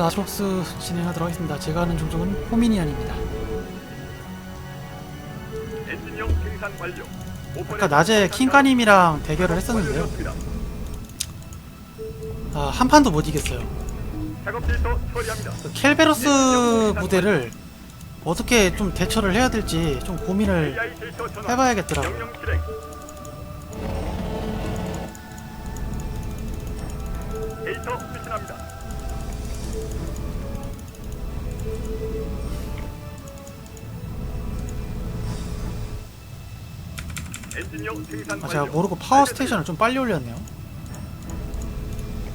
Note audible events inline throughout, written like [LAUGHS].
반갑습니다. 아트록스 진행하도록 하겠습니다. 제가 하는 종족은 호미니언입니다. 엔진용 생산 완료. 아까 낮에 킹카님이랑 대결을 했었는데요. 아, 한 판도 못 이겼어요. 작업 데이터 처리합니다. 그 켈베로스 부대를 어떻게 좀 대처를 해야 될지 좀 고민을 AI 데이터 전환. 해봐야겠더라고요. 명령 실행. 데이터 수신 아, 제가. 모르고 파워. 스테이션을 좀 빨리 올렸네요.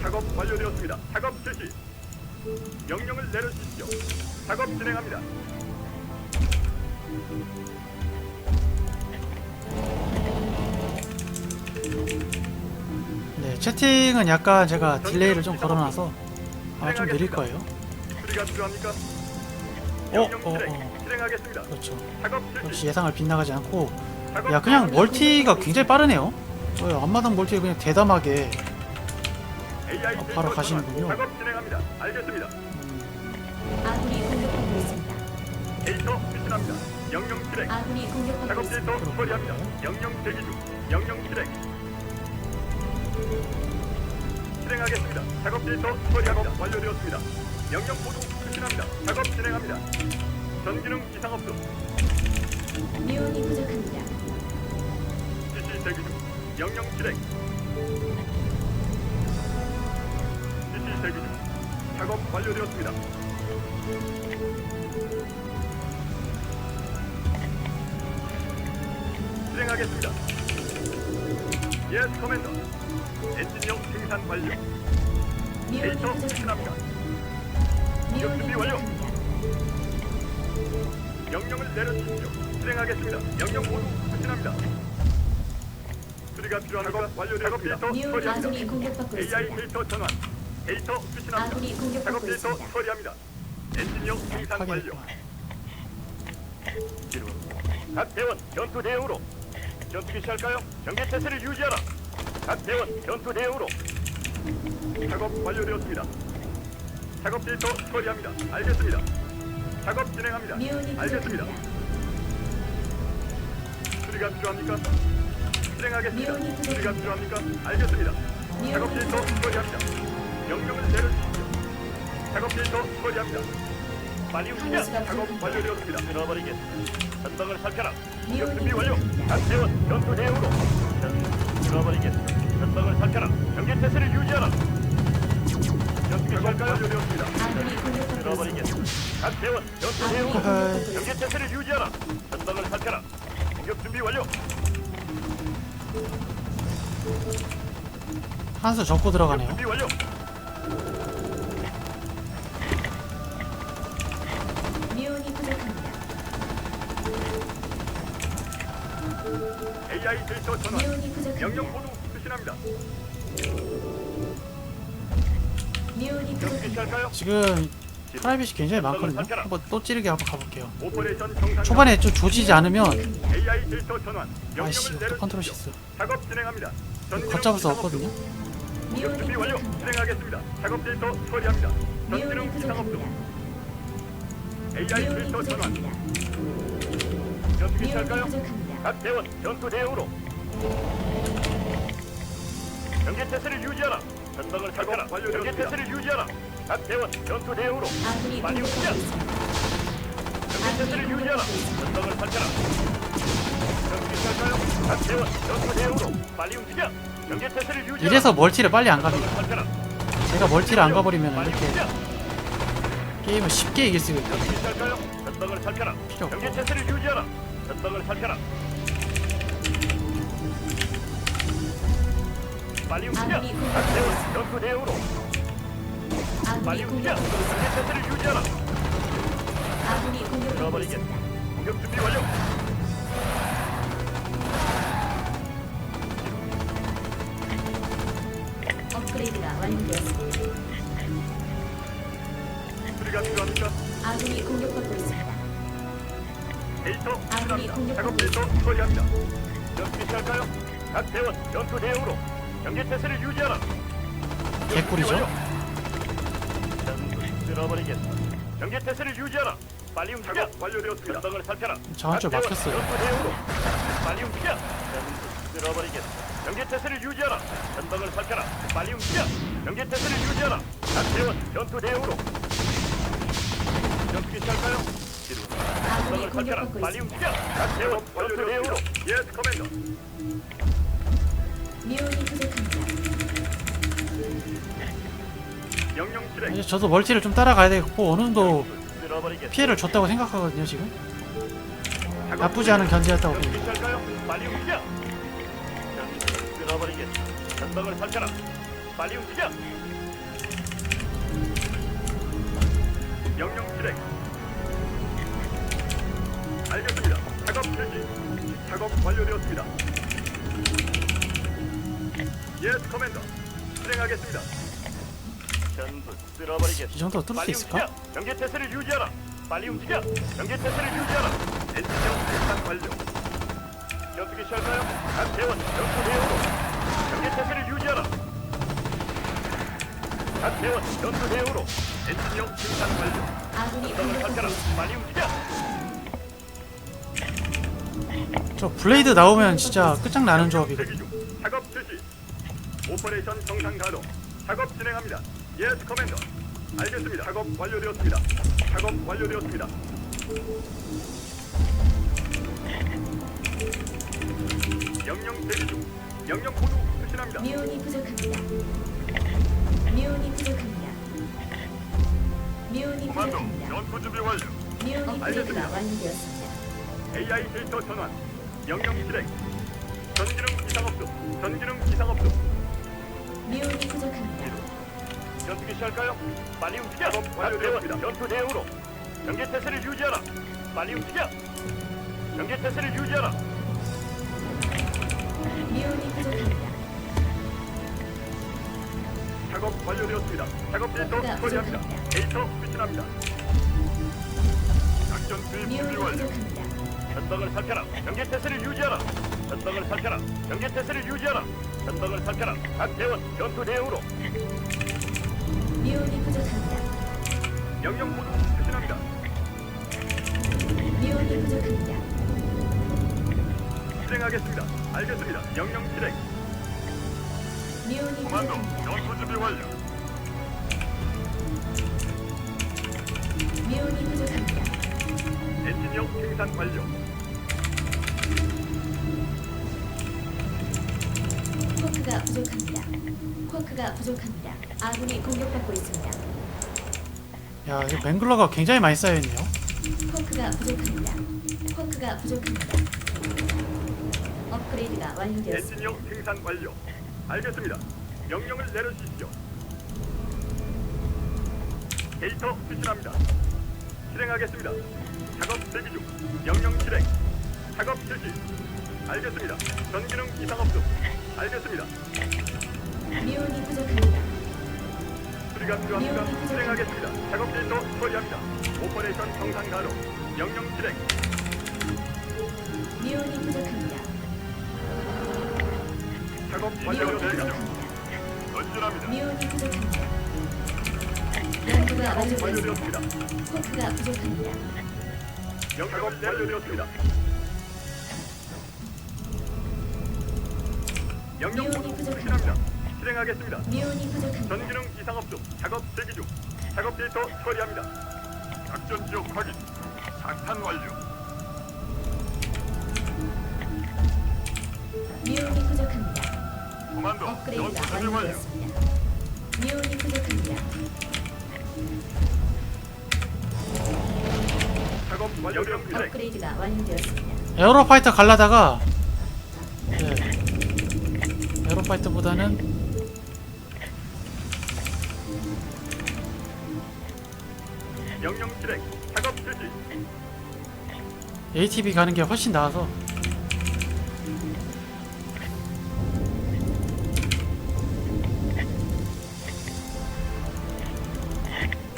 작업 완료되었습니다. 작업 실시. 명령을 내려주십시오. 작업 진행합니다. 네, 채팅은 약간 제가 딜레이를 좀 걸어놔서 아마 좀 느릴 거예요. 수리가 필요합니까? 어, 어. 어. 실행하겠습니다. 그렇죠. 작업 실시. 역시 예상을 빗나가지 않고 야 그냥. 멀티가 굉장히 빠르네요. 어, 앞마당 멀티 그냥 대담하게 어, 데이터 바로. 가시는군요. 작업 진행합니다. 알겠습니다. 아군이 공격받고 있습니다. 데이터 수신합니다. 명령 실행. 아군이 공격받고 작업 있습니다. 데이터 처리합니다. 명령 대기 중. 명령 실행. 실행하겠습니다. 작업 데이터 처리합니다. 완료되었습니다. 명령 모두 수신합니다. 작업 진행합니다. 전기능 이상 없음. 미온이 부족 명령 실행. 지시 대기 중. 작업 완료되었습니다. 실행하겠습니다. 예스 커맨더. 엔진용 생산 완료. 데이터. 수신합니다. 미온이 준비 완료. 명령을 내려주십시오. 실행하겠습니다. 명령 모두 수신합니다. 수리가 필요합니까? 완료되었습니다. 데이터 미온 처리합니다. 아군이 공격받고 AI 있습니다. 데이터 전환. 데이터 수신합니다. 아군이 작업 공격받고 데이터 있습니다. 처리합니다. 엔진용 생산 완료. 각 대원 전투 대응으로 전투기 시할까요? 경계 태세를 유지하라. 각 대원 전투 대응으로 작업 완료되었습니다. 작업 데이터 처리합니다. 알겠습니다. 작업 진행합니다. 알겠습니다. 부족합니다. 수리가 필요합니까? 실행하겠습니다. 수리가 필요합니까? 알겠습니다. 작업 부족합니다. 처리합니다. 명령을 내려주십시오. 작업 데이터 처리합니다. 빨리 움직여. 작업. 완료되었습니다. 끊어버리겠습니다. 전방을 살펴라. 미온이 준비 완료. 박대원 전투 대응으로. 전 끊어버리겠습니다. 전방을 살펴라. 경계 태세를 유지하라. 있습니다. 끊어버리겠습니다. 박대원 전투 대응으로. 하하이. 경계 태세를 유지하라. 전방을 살펴라. 공격 준비 완료. 한수 접고 들어가네요. 준비 완료. 미온이 부족합니다. AI 데이터 전환. 미온이 부족합니다. 명령 모두 수신합니다. 미온이 경기 부족합니다. 시할까요? 지금 프라이빗이 굉장히 많거든요. 한번 또 찌르게 한번 가볼게요. 초반에 좀 조지지 않으면 AI 데이터 전환. 아이씨 또 컨트롤. 실수. 걷잡을 수 없거든요. 준비 완료. 진행하겠습니다. 작업 데이터 처리합니다. AI 전환. 전투기. 각 대원 전투 대응으로. 경계 태세를 유지하라. 전방을 살펴라. 경계 태세를 유지하라. 각 대원 전투 대응으로. 아군이 많이 공격받고 움직여. 있습니다. 태세를 유지하라. 전방을 살펴라. 전투기 시할까요? 각 대원 전투 대응으로. 빨리 움직여. 유지하라. 이래서 멀티를 빨리 안 갑니다. 전방을 살펴라. 제가 멀티를 안 가버리면 빨리 이렇게 움직여. 게임을 쉽게 이길 있거든요. 전방을 살펴라. 필요 없고. 경계 태세를 유지하라. 전방을 살펴라. 빨리 움직여. 아군이 각 대원 전투 대응으로. 빨리 움직여. 태세를 유지하라. 아군이 공격받고. 있습니다. 공격 준비 완료. 업그레이드가 완료되었습니다. 수리가 필요합니까? 아군이 공격받고 있습니다. 데이터 아군이 필요합니다. 공격받고 작업 데이터 처리합니다. 전투기 시할까요? 각 대원 전투 대응으로 경계 태세를 유지하라. 개꿀이죠? 전투 쓸어버리겠어. 경계 태세를 유지하라. 빨리 움직여. 완료되었습니다. 전방을 살펴라. 저 한쪽 각 대원 막혔어요. 대응으로. 빨리 움직여. 쓸어버리겠어. 경계 태세를 유지하라. 전방을 살펴라. 빨리 움직여. 경계 태세를 유지하라. 각 대원 전투 대응으로. 전투기 시작할까요? 뒤로. 아군이 전방을 살펴라. 공격받고 빨리. 움직여. 각 대원 전투 대응으로. 예스 커맨더. 미온이 부족합니다. 이제 저도 멀티를 좀 따라가야 되고 어느 정도. 피해를 줬다고 생각하거든요 지금 나쁘지 않은 견제였다고 봅니다. 명령 실행. 알겠습니다. 작업 실시. 작업 완료되었습니다. 예스 커맨더. 실행하겠습니다. 전부 쓸어버리겠어. 이 정도 뚫을 수 빨리 있을까? 움직여. 경계 태세를 유지하라. 빨리 움직여. 경계 태세를 유지하라. 엔지니어 생산 완료. 전투기 시작할까요? 각 대원 전투 대응으로. 경계 태세를 유지하라. 각 대원 전투 대응으로. 엔지니어 생산 완료. 아군이 공격받고 살펴라. 있습니다. 빨리 움직여. 저 블레이드 나오면 진짜 끝장나는 대기 중. 작업 실시. 오퍼레이션 정상 가동. 작업 진행합니다. 예스 커맨더. 알겠습니다. 작업 완료되었습니다. 작업 완료되었습니다. 명령 대기 중. 명령 코드 수신합니다. 미온이 부족합니다. 미온이 부족합니다. 미온이 코만도 부족합니다. 전투 준비 완료. 미온이 알겠습니다. 부족가 완료되었습니다. AI 데이터 전환. 명령 실행. 전기능 이상 없음. 전기능 이상 없음. 미온이 부족합니다. 전투기 시작할까요? 빨리 움직여. 완료되었습니다. 전투 대응으로. 경계 태세를 유지하라. 빨리 움직여. 경계 태세를 유지하라. 미온이 부족합니다. 작업 완료되었습니다. 작업 데이터 버프가 처리합니다. 부족합니다. 데이터 수신합니다. 작전 수입 준비 미온이 완료. 부족합니다. 전방을 살펴라. 경계 태세를 유지하라. 전방을 살펴라. 경계 태세를 유지하라. 전방을 살펴라. 각 대원 전투 대응으로. 미온이 부족합니다. 명령 모두 수신합니다. 미온이 부족합니다. 실행하겠습니다. 알겠습니다. 명령 실행. 미온이 부족합니다. 전투 준비 완료. 미온이 부족합니다. 엔지니어 생산 완료. 쿼크가 부족합니다. 쿼크가 부족합니다. 아군이 공격받고 있습니다. 야 이거 맹글러가 굉장히 많이 쌓여 있네요 쿼크가 부족합니다. 쿼크가 부족합니다. 업그레이드가 완료되었습니다. 엔지니어 생산 완료. 알겠습니다. 명령을 내려주십시오. 데이터 수신합니다. 실행하겠습니다. 작업 대기 중. 명령 실행. 작업 실시. 알겠습니다. 전기능 이상 없음. 알겠습니다. 미온이 부족합니다. 수리가 필요합니다. 실행하겠습니다. 작업 데이터 처리합니다. 오퍼레이션 정상 가동. 명령 실행. 미온이 부족합니다. 작업 완료되었습니다. 부족합니다. 전진합니다. 미온이 부족합니다. 연구가 작업 완료되었습니다. 완료되었습니다. 쿼크가 부족합니다. 명령을 내려드렸습니다. 미온이 모두 부족합니다. 수신합니다. 실행하겠습니다. 미온이 부족합니다. 전기능 이상 없음. 작업 대기 중. 작업 데이터 처리합니다. 작전 지역 확인. 상탄 완료. 미온이 부족합니다. 전투 준비 완료. 미온이 부족합니다. 작업 완료되었습니다. 업그레이드가 완료되었습니다. 에어로파이터 갈라다가 네. 에어로파이터보다는 명령 실행. 작업 실시. ATV 가는 게 훨씬 나아서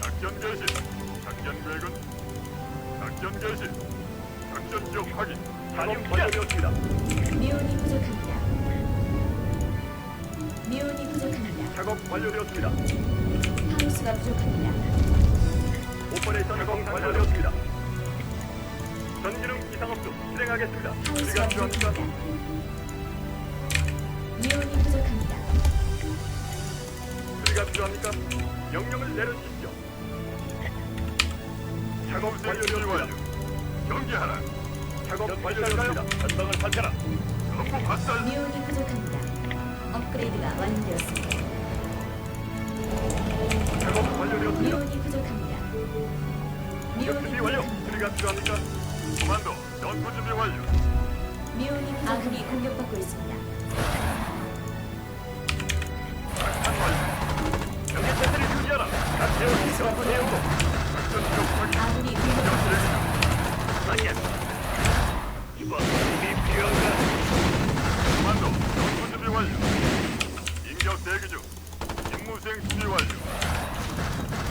작전 개시. 작전 계획은 작전 개시. 작전 지역 확인. 작업 완료되었습니다. 미온이 부족합니다. 미온이 부족합니다. 작업 완료되었습니다. 하우스가 부족합니다. 오퍼레이션 작업 완료되었습니다. 전기능 이상 업종 실행하겠습니다. 우리가 하우스가 필요합니까? 부족합니다. 미온이 부족합니다. 우리가 필요합니까? 명령을 내려주십시오. 작업 완료되었습니다. 경기하라 작업 완료되었습니다. 전방을 살펴라. 전부 박살 미온이 부족합니다. 업그레이드가 완료되었습니다. 작업 완료되었습니다. 미온이 부족합니다. 미온이 준비 완료. 부족합니다. 수리가 필요합니까? 코만도 전투 준비 완료. 미온이 아군이 공격받고 있습니다. 작전 완료. 경계 대응으로. 작전 지역 확인. 아군이 공격받고 있습니다. 아니야. 완료. 인격 대기 중. 임무 수행 준비 완료.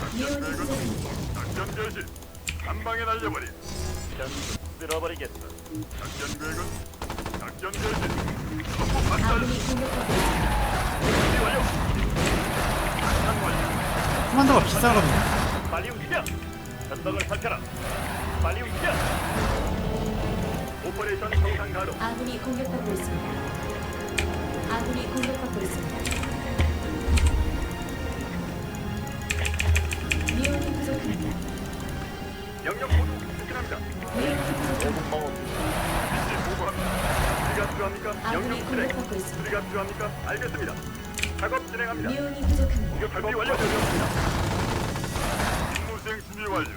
작전 부족합니다. 작전 개시. 한 방에 날려버리. 전부 쓸어버리겠어. 작전 계획은 작전 개시. 전부 있습니다. 준비 완료. 작전 완료. 코만도가 비싸거든요. 빨리 움직여! 전방을 살펴라! 빨리 움직여! 오퍼레이션 정상 가동 아군이 공격받고 있습니다. 아군이 공격받고 있습니다. 미온이 부족합니다. 영역 모두 수신합니다 미온이 부족합니다. 이제 보고합니다 수리가 필요합니까? 아군이 영역 실행 공격받고 있습니다. 수리가 필요합니까? 알겠습니다 작업 진행합니다 미온이 부족합니다. 공격 준비 완료되었습니다 임무 수행 준비 완료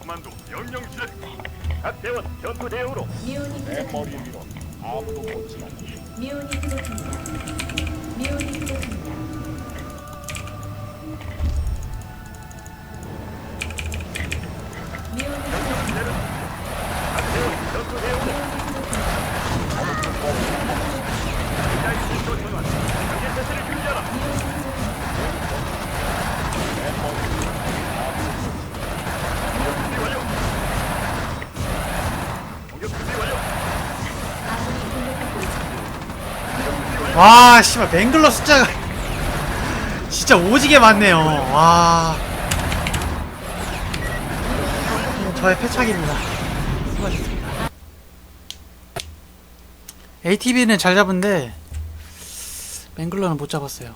코만도 명령 실행 각 대원 전투 대응으로 미온이 부족합니다. 미온이 부족합니 다. 미온이 와 씨발 맹글러 숫자가 [LAUGHS] 진짜 오지게 많네요. 와. 저의 패착입니다. 수고하셨습니다. ATV는 잘 잡은데 맹글러는 못 잡았어요.